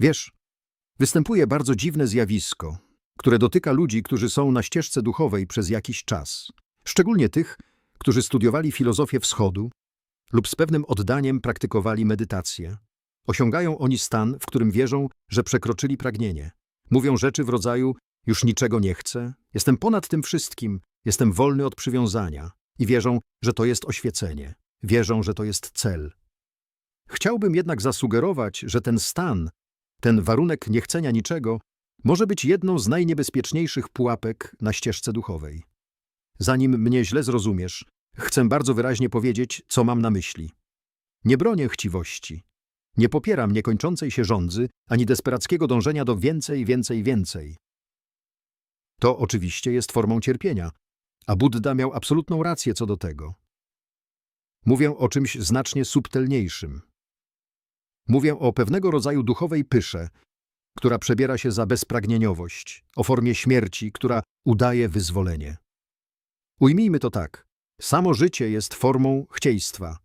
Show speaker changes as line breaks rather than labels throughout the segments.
Wiesz, występuje bardzo dziwne zjawisko, które dotyka ludzi, którzy są na ścieżce duchowej przez jakiś czas. Szczególnie tych, którzy studiowali filozofię wschodu lub z pewnym oddaniem praktykowali medytację. Osiągają oni stan, w którym wierzą, że przekroczyli pragnienie. Mówią rzeczy w rodzaju już niczego nie chcę, jestem ponad tym wszystkim, jestem wolny od przywiązania i wierzą, że to jest oświecenie. Wierzą, że to jest cel. Chciałbym jednak zasugerować, że ten stan, ten warunek niechcenia niczego, może być jedną z najniebezpieczniejszych pułapek na ścieżce duchowej. Zanim mnie źle zrozumiesz, chcę bardzo wyraźnie powiedzieć, co mam na myśli. Nie bronię chciwości. Nie popieram niekończącej się żądzy, ani desperackiego dążenia do więcej, więcej, więcej. To oczywiście jest formą cierpienia, a Buddha miał absolutną rację co do tego. Mówię o czymś znacznie subtelniejszym. Mówię o pewnego rodzaju duchowej pysze, która przebiera się za bezpragnieniowość, o formie śmierci, która udaje wyzwolenie. Ujmijmy to tak. Samo życie jest formą chcieństwa.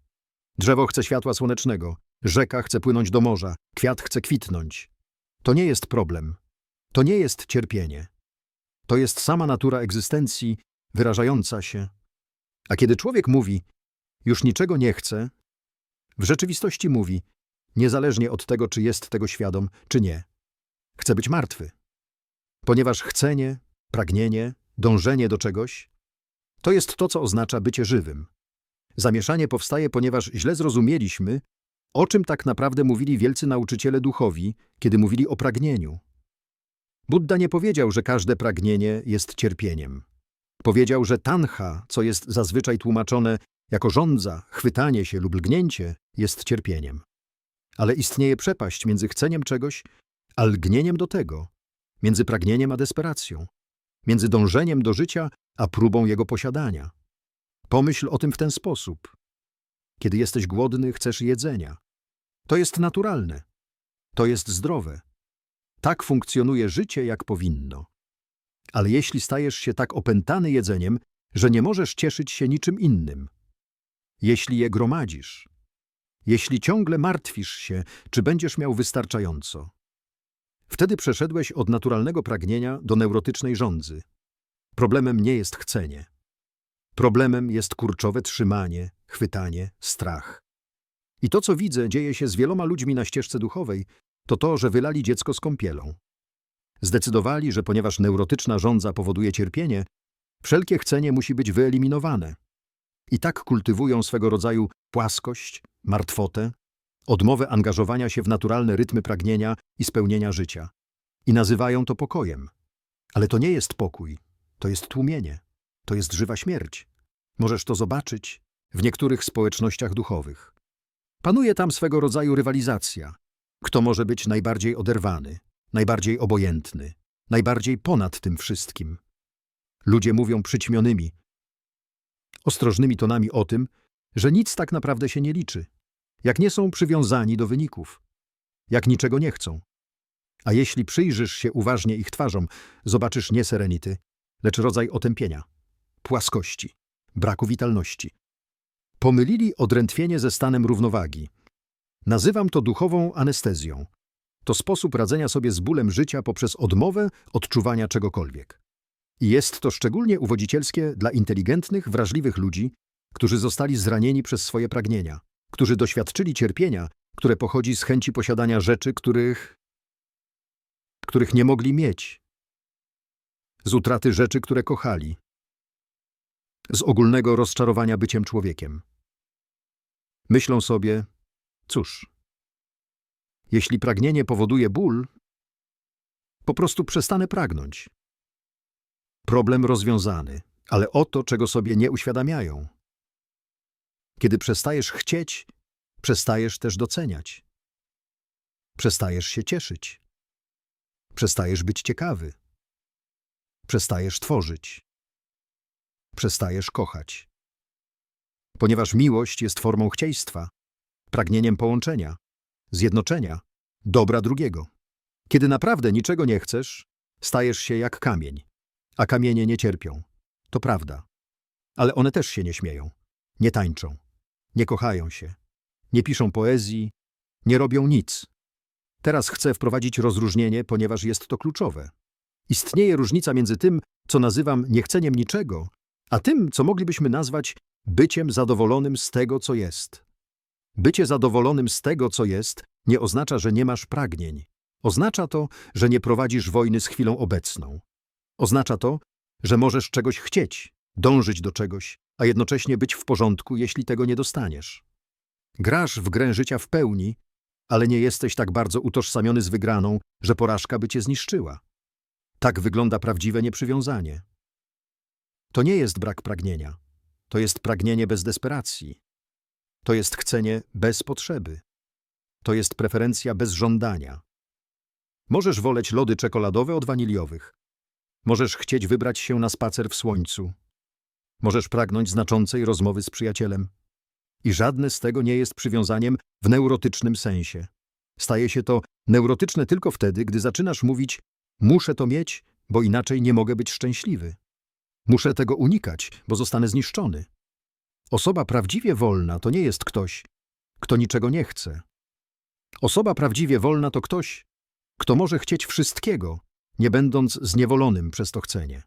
Drzewo chce światła słonecznego, rzeka chce płynąć do morza, kwiat chce kwitnąć. To nie jest problem. To nie jest cierpienie. To jest sama natura egzystencji wyrażająca się. A kiedy człowiek mówi, już niczego nie chce, w rzeczywistości mówi, niezależnie od tego, czy jest tego świadom, czy nie. Chce być martwy. Ponieważ chcenie, pragnienie, dążenie do czegoś, to jest to, co oznacza bycie żywym. Zamieszanie powstaje, ponieważ źle zrozumieliśmy, o czym tak naprawdę mówili wielcy nauczyciele duchowi, kiedy mówili o pragnieniu. Buddha nie powiedział, że każde pragnienie jest cierpieniem. Powiedział, że tanha, co jest zazwyczaj tłumaczone jako żądza, chwytanie się lub lgnięcie, jest cierpieniem. Ale istnieje przepaść między chceniem czegoś, a lgnieniem do tego, między pragnieniem a desperacją, między dążeniem do życia a próbą jego posiadania. Pomyśl o tym w ten sposób. Kiedy jesteś głodny, chcesz jedzenia. To jest naturalne. To jest zdrowe. Tak funkcjonuje życie, jak powinno. Ale jeśli stajesz się tak opętany jedzeniem, że nie możesz cieszyć się niczym innym, jeśli je gromadzisz, jeśli ciągle martwisz się, czy będziesz miał wystarczająco, wtedy przeszedłeś od naturalnego pragnienia do neurotycznej żądzy. Problemem nie jest chcenie. Problemem jest kurczowe trzymanie, chwytanie, strach. I to, co widzę, dzieje się z wieloma ludźmi na ścieżce duchowej, to to, że wylali dziecko z kąpielą. Zdecydowali, że ponieważ neurotyczna żądza powoduje cierpienie, wszelkie chcenie musi być wyeliminowane. I tak kultywują swego rodzaju płaskość, martwotę, odmowę angażowania się w naturalne rytmy pragnienia i spełnienia życia. I nazywają to pokojem. Ale to nie jest pokój, to jest tłumienie, to jest żywa śmierć. Możesz to zobaczyć w niektórych społecznościach duchowych. Panuje tam swego rodzaju rywalizacja. Kto może być najbardziej oderwany, najbardziej obojętny, najbardziej ponad tym wszystkim? Ludzie mówią przyćmionymi, ostrożnymi tonami o tym, że nic tak naprawdę się nie liczy, jak nie są przywiązani do wyników, jak niczego nie chcą. A jeśli przyjrzysz się uważnie ich twarzom, zobaczysz nie serenity, lecz rodzaj otępienia, płaskości, braku witalności. Pomylili odrętwienie ze stanem równowagi. Nazywam to duchową anestezją. To sposób radzenia sobie z bólem życia poprzez odmowę odczuwania czegokolwiek. I jest to szczególnie uwodzicielskie dla inteligentnych, wrażliwych ludzi, którzy zostali zranieni przez swoje pragnienia, którzy doświadczyli cierpienia, które pochodzi z chęci posiadania rzeczy, których, których nie mogli mieć, z utraty rzeczy, które kochali, z ogólnego rozczarowania byciem człowiekiem. Myślą sobie, cóż, jeśli pragnienie powoduje ból, po prostu przestanę pragnąć. Problem rozwiązany, ale o to, czego sobie nie uświadamiają. Kiedy przestajesz chcieć, przestajesz też doceniać. Przestajesz się cieszyć. Przestajesz być ciekawy. Przestajesz tworzyć. Przestajesz kochać. Ponieważ miłość jest formą chcieństwa, pragnieniem połączenia, zjednoczenia, dobra drugiego. Kiedy naprawdę niczego nie chcesz, stajesz się jak kamień, a kamienie nie cierpią. To prawda. Ale one też się nie śmieją, nie tańczą, nie kochają się, nie piszą poezji, nie robią nic. Teraz chcę wprowadzić rozróżnienie, ponieważ jest to kluczowe. Istnieje różnica między tym, co nazywam niechceniem niczego, a tym, co moglibyśmy nazwać byciem zadowolonym z tego, co jest. Bycie zadowolonym z tego, co jest, nie oznacza, że nie masz pragnień. Oznacza to, że nie prowadzisz wojny z chwilą obecną. Oznacza to, że możesz czegoś chcieć, dążyć do czegoś, a jednocześnie być w porządku, jeśli tego nie dostaniesz. Grasz w grę życia w pełni, ale nie jesteś tak bardzo utożsamiony z wygraną, że porażka by cię zniszczyła. Tak wygląda prawdziwe nieprzywiązanie. To nie jest brak pragnienia. To jest pragnienie bez desperacji. To jest chcenie bez potrzeby. To jest preferencja bez żądania. Możesz woleć lody czekoladowe od waniliowych. Możesz chcieć wybrać się na spacer w słońcu. Możesz pragnąć znaczącej rozmowy z przyjacielem. I żadne z tego nie jest przywiązaniem w neurotycznym sensie. Staje się to neurotyczne tylko wtedy, gdy zaczynasz mówić muszę to mieć, bo inaczej nie mogę być szczęśliwy. Muszę tego unikać, bo zostanę zniszczony. Osoba prawdziwie wolna to nie jest ktoś, kto niczego nie chce. Osoba prawdziwie wolna to ktoś, kto może chcieć wszystkiego, nie będąc zniewolonym przez to chcenie.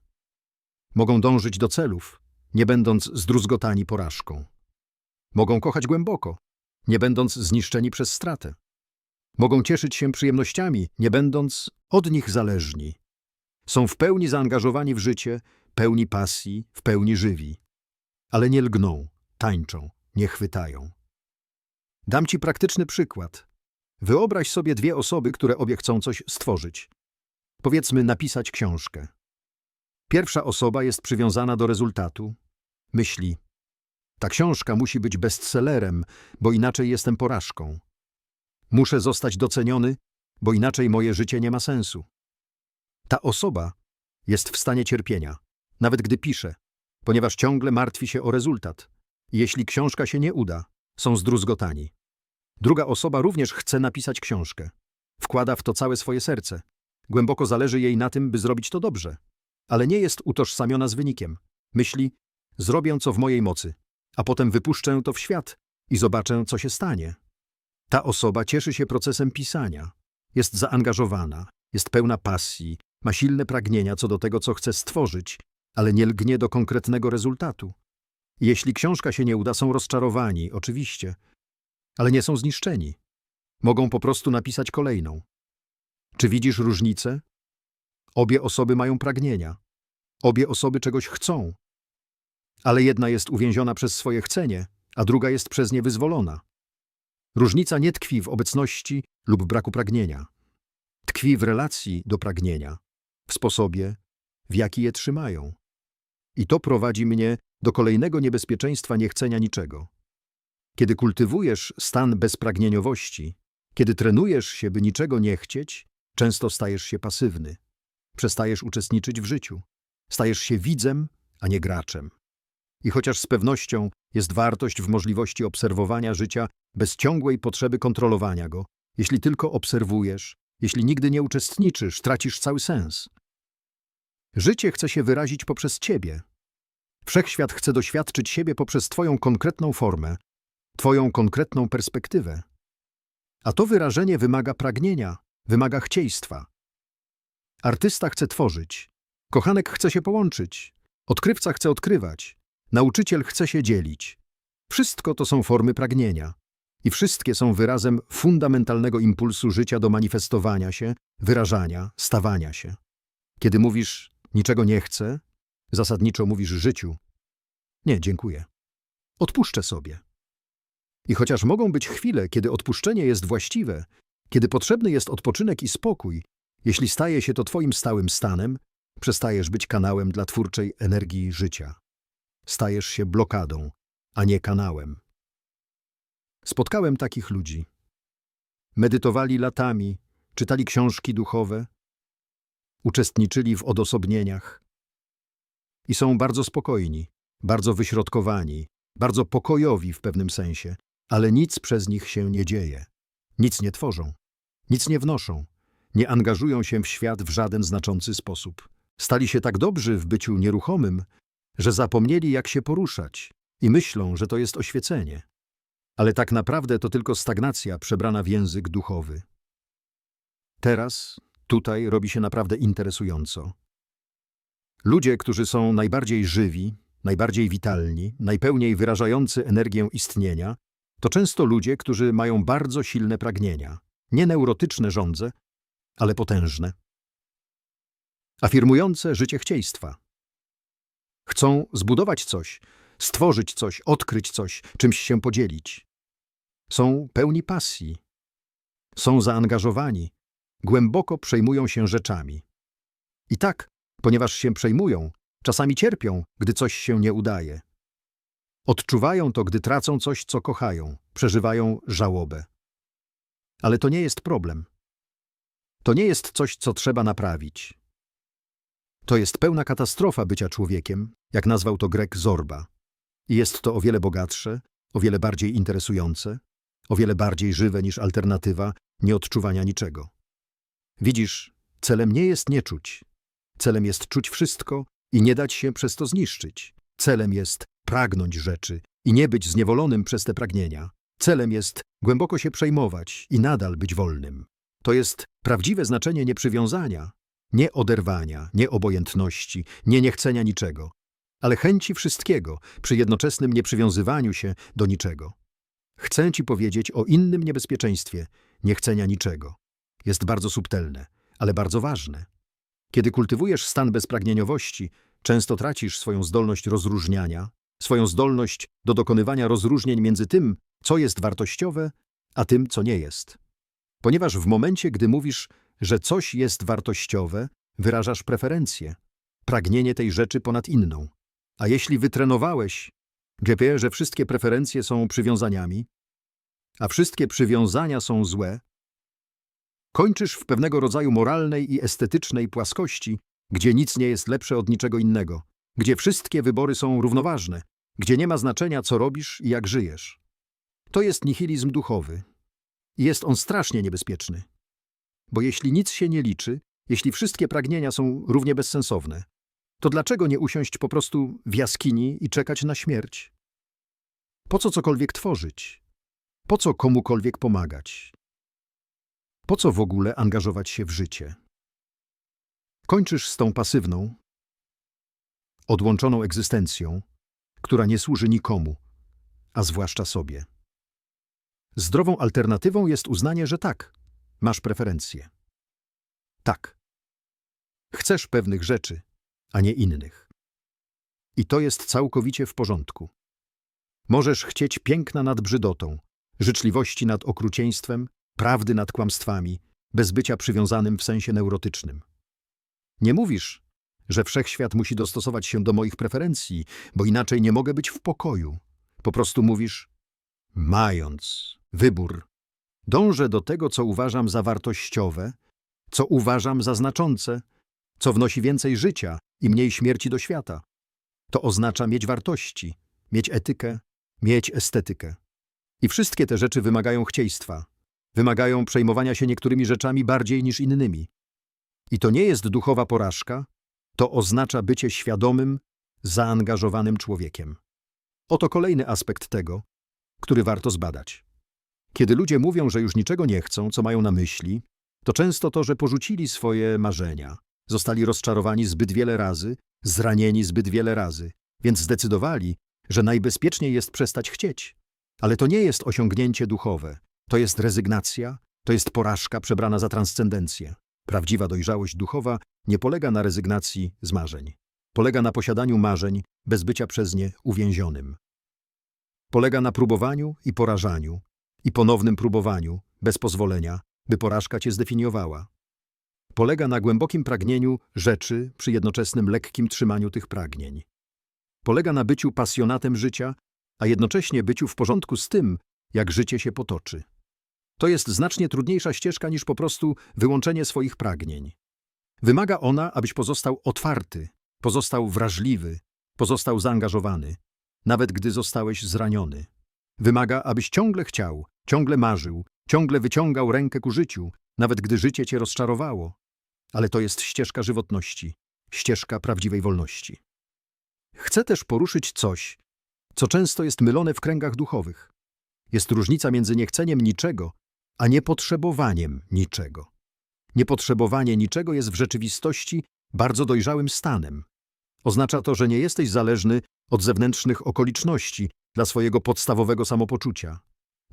Mogą dążyć do celów, nie będąc zdruzgotani porażką. Mogą kochać głęboko, nie będąc zniszczeni przez stratę. Mogą cieszyć się przyjemnościami, nie będąc od nich zależni. Są w pełni zaangażowani w życie, pełni pasji, w pełni żywi. Ale nie lgną, tańczą, nie chwytają. Dam ci praktyczny przykład. Wyobraź sobie dwie osoby, które obie chcą coś stworzyć. Powiedzmy, napisać książkę. Pierwsza osoba jest przywiązana do rezultatu. Myśli, ta książka musi być bestsellerem, bo inaczej jestem porażką. Muszę zostać doceniony, bo inaczej moje życie nie ma sensu. Ta osoba jest w stanie cierpienia, nawet gdy pisze, ponieważ ciągle martwi się o rezultat. Jeśli książka się nie uda, są zdruzgotani. Druga osoba również chce napisać książkę. Wkłada w to całe swoje serce. Głęboko zależy jej na tym, by zrobić to dobrze. Ale nie jest utożsamiona z wynikiem. Myśli, zrobię co w mojej mocy, a potem wypuszczę to w świat i zobaczę, co się stanie. Ta osoba cieszy się procesem pisania. Jest zaangażowana, jest pełna pasji, ma silne pragnienia co do tego, co chce stworzyć, ale nie lgnie do konkretnego rezultatu. Jeśli książka się nie uda, są rozczarowani, oczywiście, ale nie są zniszczeni. Mogą po prostu napisać kolejną. Czy widzisz różnicę? Obie osoby mają pragnienia. Obie osoby czegoś chcą. Ale jedna jest uwięziona przez swoje chcenie, a druga jest przez nie wyzwolona. Różnica nie tkwi w obecności lub braku pragnienia. Tkwi w relacji do pragnienia, w sposobie, w jaki je trzymają. I to prowadzi mnie do kolejnego niebezpieczeństwa niechcenia niczego. Kiedy kultywujesz stan bezpragnieniowości, kiedy trenujesz się, by niczego nie chcieć, często stajesz się pasywny. Przestajesz uczestniczyć w życiu. Stajesz się widzem, a nie graczem. I chociaż z pewnością jest wartość w możliwości obserwowania życia bez ciągłej potrzeby kontrolowania go, jeśli tylko obserwujesz, jeśli nigdy nie uczestniczysz, tracisz cały sens. Życie chce się wyrazić poprzez ciebie. Wszechświat chce doświadczyć siebie poprzez twoją konkretną formę, twoją konkretną perspektywę. A to wyrażenie wymaga pragnienia, wymaga chcieństwa. Artysta chce tworzyć, kochanek chce się połączyć, odkrywca chce odkrywać, nauczyciel chce się dzielić. Wszystko to są formy pragnienia. I wszystkie są wyrazem fundamentalnego impulsu życia do manifestowania się, wyrażania, stawania się. Kiedy mówisz niczego nie chcę, zasadniczo mówisz życiu. Nie, dziękuję. Odpuszczę sobie. I chociaż mogą być chwile, kiedy odpuszczenie jest właściwe, kiedy potrzebny jest odpoczynek i spokój, jeśli staje się to Twoim stałym stanem, przestajesz być kanałem dla twórczej energii życia. Stajesz się blokadą, a nie kanałem. Spotkałem takich ludzi. Medytowali latami, czytali książki duchowe, uczestniczyli w odosobnieniach i są bardzo spokojni, bardzo wyśrodkowani, bardzo pokojowi w pewnym sensie, ale nic przez nich się nie dzieje. Nic nie tworzą, nic nie wnoszą, nie angażują się w świat w żaden znaczący sposób. Stali się tak dobrzy w byciu nieruchomym, że zapomnieli jak się poruszać i myślą, że to jest oświecenie. Ale tak naprawdę to tylko stagnacja przebrana w język duchowy. Teraz, tutaj robi się naprawdę interesująco. Ludzie, którzy są najbardziej żywi, najbardziej witalni, najpełniej wyrażający energię istnienia, to często ludzie, którzy mają bardzo silne pragnienia. Nie neurotyczne żądze, ale potężne. Afirmujące życie chcieństwa. Chcą zbudować coś, stworzyć coś, odkryć coś, czymś się podzielić. Są pełni pasji. Są zaangażowani, głęboko przejmują się rzeczami. I tak, ponieważ się przejmują, czasami cierpią, gdy coś się nie udaje. Odczuwają to, gdy tracą coś, co kochają, przeżywają żałobę. Ale to nie jest problem. To nie jest coś, co trzeba naprawić. To jest pełna katastrofa bycia człowiekiem, jak nazwał to Grek Zorba. I jest to o wiele bogatsze, o wiele bardziej interesujące, o wiele bardziej żywe niż alternatywa nieodczuwania niczego. Widzisz, celem nie jest nie czuć. Celem jest czuć wszystko i nie dać się przez to zniszczyć. Celem jest pragnąć rzeczy i nie być zniewolonym przez te pragnienia. Celem jest głęboko się przejmować i nadal być wolnym. To jest prawdziwe znaczenie nieprzywiązania, nie oderwania, nie obojętności, nie niechcenia niczego, ale chęci wszystkiego przy jednoczesnym nieprzywiązywaniu się do niczego. Chcę ci powiedzieć o innym niebezpieczeństwie niechcenia niczego. Jest bardzo subtelne, ale bardzo ważne. Kiedy kultywujesz stan bezpragnieniowości, często tracisz swoją zdolność rozróżniania, swoją zdolność do dokonywania rozróżnień między tym, co jest wartościowe, a tym, co nie jest. Ponieważ w momencie, gdy mówisz, że coś jest wartościowe, wyrażasz preferencję, pragnienie tej rzeczy ponad inną. A jeśli wytrenowałeś, GP, że wszystkie preferencje są przywiązaniami, a wszystkie przywiązania są złe, kończysz w pewnego rodzaju moralnej i estetycznej płaskości, gdzie nic nie jest lepsze od niczego innego, gdzie wszystkie wybory są równoważne, gdzie nie ma znaczenia, co robisz i jak żyjesz. To jest nihilizm duchowy. Jest on strasznie niebezpieczny. Bo jeśli nic się nie liczy, jeśli wszystkie pragnienia są równie bezsensowne, to dlaczego nie usiąść po prostu w jaskini i czekać na śmierć? Po co cokolwiek tworzyć? Po co komukolwiek pomagać? Po co w ogóle angażować się w życie? Kończysz z tą pasywną, odłączoną egzystencją, która nie służy nikomu, a zwłaszcza sobie. Zdrową alternatywą jest uznanie, że tak, masz preferencje. Tak. Chcesz pewnych rzeczy, a nie innych. I to jest całkowicie w porządku. Możesz chcieć piękna nad brzydotą, życzliwości nad okrucieństwem, prawdy nad kłamstwami, bez bycia przywiązanym w sensie neurotycznym. Nie mówisz, że wszechświat musi dostosować się do moich preferencji, bo inaczej nie mogę być w pokoju. Po prostu mówisz, mając wybór, dążę do tego, co uważam za wartościowe, co uważam za znaczące, co wnosi więcej życia i mniej śmierci do świata. To oznacza mieć wartości, mieć etykę, mieć estetykę. I wszystkie te rzeczy wymagają chcieństwa, wymagają przejmowania się niektórymi rzeczami bardziej niż innymi. I to nie jest duchowa porażka, to oznacza bycie świadomym, zaangażowanym człowiekiem. Oto kolejny aspekt tego, który warto zbadać. Kiedy ludzie mówią, że już niczego nie chcą, co mają na myśli, to często to, że porzucili swoje marzenia, zostali rozczarowani zbyt wiele razy, zranieni zbyt wiele razy, więc zdecydowali, że najbezpieczniej jest przestać chcieć. Ale to nie jest osiągnięcie duchowe, to jest rezygnacja, to jest porażka przebrana za transcendencję. Prawdziwa dojrzałość duchowa nie polega na rezygnacji z marzeń. Polega na posiadaniu marzeń bez bycia przez nie uwięzionym. Polega na próbowaniu i porażaniu, i ponownym próbowaniu, bez pozwolenia, by porażka cię zdefiniowała. Polega na głębokim pragnieniu rzeczy przy jednoczesnym lekkim trzymaniu tych pragnień. Polega na byciu pasjonatem życia, a jednocześnie byciu w porządku z tym, jak życie się potoczy. To jest znacznie trudniejsza ścieżka niż po prostu wyłączenie swoich pragnień. Wymaga ona, abyś pozostał otwarty, pozostał wrażliwy, pozostał zaangażowany, nawet gdy zostałeś zraniony. Wymaga, abyś ciągle chciał, ciągle marzył, ciągle wyciągał rękę ku życiu, nawet gdy życie cię rozczarowało. Ale to jest ścieżka żywotności, ścieżka prawdziwej wolności. Chcę też poruszyć coś, co często jest mylone w kręgach duchowych. Jest różnica między niechceniem niczego, a niepotrzebowaniem niczego. Niepotrzebowanie niczego jest w rzeczywistości bardzo dojrzałym stanem. Oznacza to, że nie jesteś zależny od zewnętrznych okoliczności dla swojego podstawowego samopoczucia.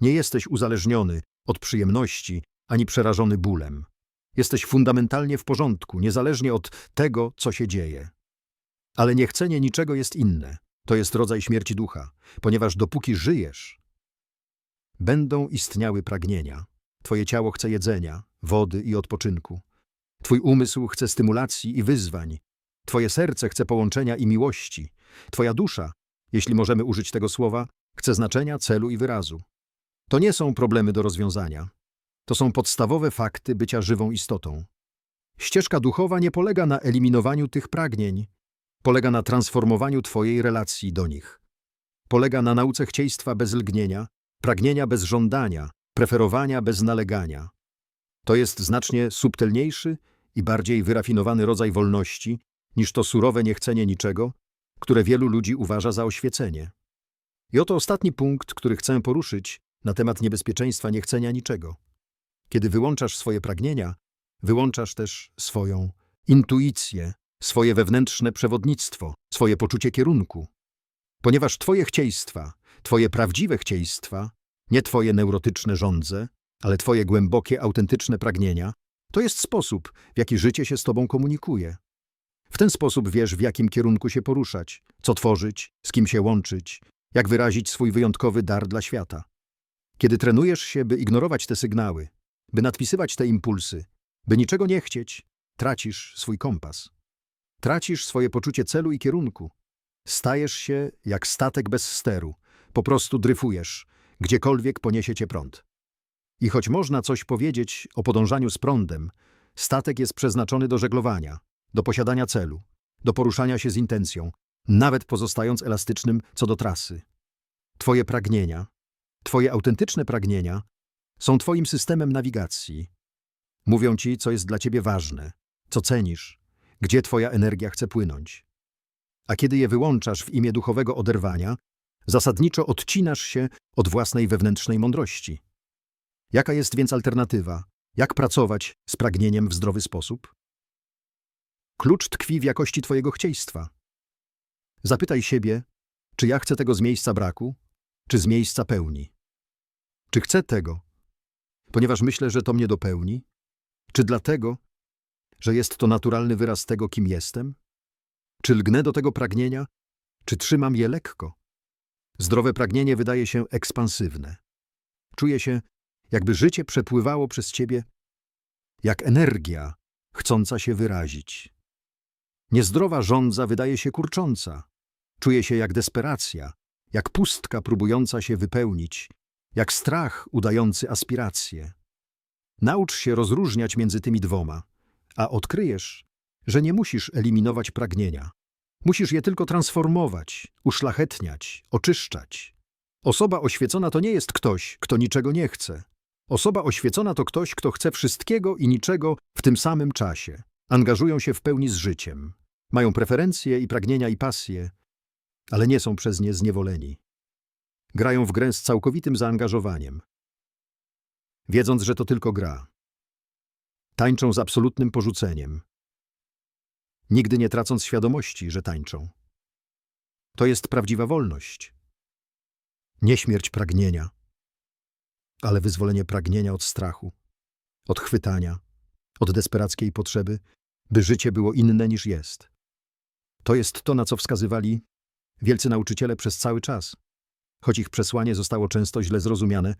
Nie jesteś uzależniony od przyjemności ani przerażony bólem. Jesteś fundamentalnie w porządku, niezależnie od tego, co się dzieje. Ale niechcenie niczego jest inne. To jest rodzaj śmierci ducha, ponieważ dopóki żyjesz, będą istniały pragnienia. Twoje ciało chce jedzenia, wody i odpoczynku. Twój umysł chce stymulacji i wyzwań. Twoje serce chce połączenia i miłości. Twoja dusza, jeśli możemy użyć tego słowa, chce znaczenia, celu i wyrazu. To nie są problemy do rozwiązania. To są podstawowe fakty bycia żywą istotą. Ścieżka duchowa nie polega na eliminowaniu tych pragnień, polega na transformowaniu Twojej relacji do nich. Polega na nauce chcieństwa bez lgnienia, pragnienia bez żądania, preferowania bez nalegania. To jest znacznie subtelniejszy i bardziej wyrafinowany rodzaj wolności niż to surowe niechcenie niczego, które wielu ludzi uważa za oświecenie. I oto ostatni punkt, który chcę poruszyć na temat niebezpieczeństwa niechcenia niczego. Kiedy wyłączasz swoje pragnienia, wyłączasz też swoją intuicję, swoje wewnętrzne przewodnictwo, swoje poczucie kierunku. Ponieważ twoje chcieństwa, twoje prawdziwe chcieństwa, nie twoje neurotyczne żądze, ale twoje głębokie, autentyczne pragnienia, to jest sposób, w jaki życie się z tobą komunikuje. W ten sposób wiesz, w jakim kierunku się poruszać, co tworzyć, z kim się łączyć, jak wyrazić swój wyjątkowy dar dla świata. Kiedy trenujesz się, by ignorować te sygnały, by nadpisywać te impulsy, by niczego nie chcieć, tracisz swój kompas. Tracisz swoje poczucie celu i kierunku. Stajesz się jak statek bez steru, po prostu dryfujesz, gdziekolwiek poniesie cię prąd. I choć można coś powiedzieć o podążaniu z prądem, statek jest przeznaczony do żeglowania, do posiadania celu, do poruszania się z intencją, nawet pozostając elastycznym co do trasy. Twoje pragnienia, Twoje autentyczne pragnienia są Twoim systemem nawigacji. Mówią Ci, co jest dla Ciebie ważne, co cenisz, gdzie Twoja energia chce płynąć. A kiedy je wyłączasz w imię duchowego oderwania, zasadniczo odcinasz się od własnej wewnętrznej mądrości. Jaka jest więc alternatywa? Jak pracować z pragnieniem w zdrowy sposób? Klucz tkwi w jakości Twojego chcieństwa. Zapytaj siebie, czy ja chcę tego z miejsca braku, czy z miejsca pełni. Czy chcę tego, ponieważ myślę, że to mnie dopełni? Czy dlatego, że jest to naturalny wyraz tego, kim jestem? Czy lgnę do tego pragnienia, czy trzymam je lekko? Zdrowe pragnienie wydaje się ekspansywne. Czuję się, jakby życie przepływało przez ciebie, jak energia chcąca się wyrazić. Niezdrowa żądza wydaje się kurcząca. Czuje się jak desperacja, jak pustka próbująca się wypełnić, jak strach udający aspiracje. Naucz się rozróżniać między tymi dwoma, a odkryjesz, że nie musisz eliminować pragnienia. Musisz je tylko transformować, uszlachetniać, oczyszczać. Osoba oświecona to nie jest ktoś, kto niczego nie chce. Osoba oświecona to ktoś, kto chce wszystkiego i niczego w tym samym czasie. Angażują się w pełni z życiem. Mają preferencje i pragnienia i pasje, ale nie są przez nie zniewoleni. Grają w grę z całkowitym zaangażowaniem, wiedząc, że to tylko gra. Tańczą z absolutnym porzuceniem, nigdy nie tracąc świadomości, że tańczą. To jest prawdziwa wolność. Nie śmierć pragnienia, ale wyzwolenie pragnienia od strachu, od chwytania, od desperackiej potrzeby, by życie było inne niż jest. To jest to, na co wskazywali wielcy nauczyciele przez cały czas, choć ich przesłanie zostało często źle zrozumiane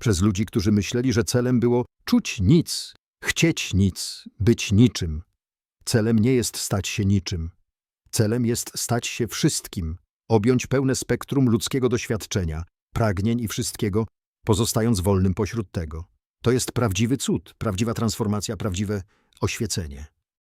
przez ludzi, którzy myśleli, że celem było czuć nic, chcieć nic, być niczym. Celem nie jest stać się niczym. Celem jest stać się wszystkim, objąć pełne spektrum ludzkiego doświadczenia, pragnień i wszystkiego, pozostając wolnym pośród tego. To jest prawdziwy cud, prawdziwa transformacja, prawdziwe oświecenie.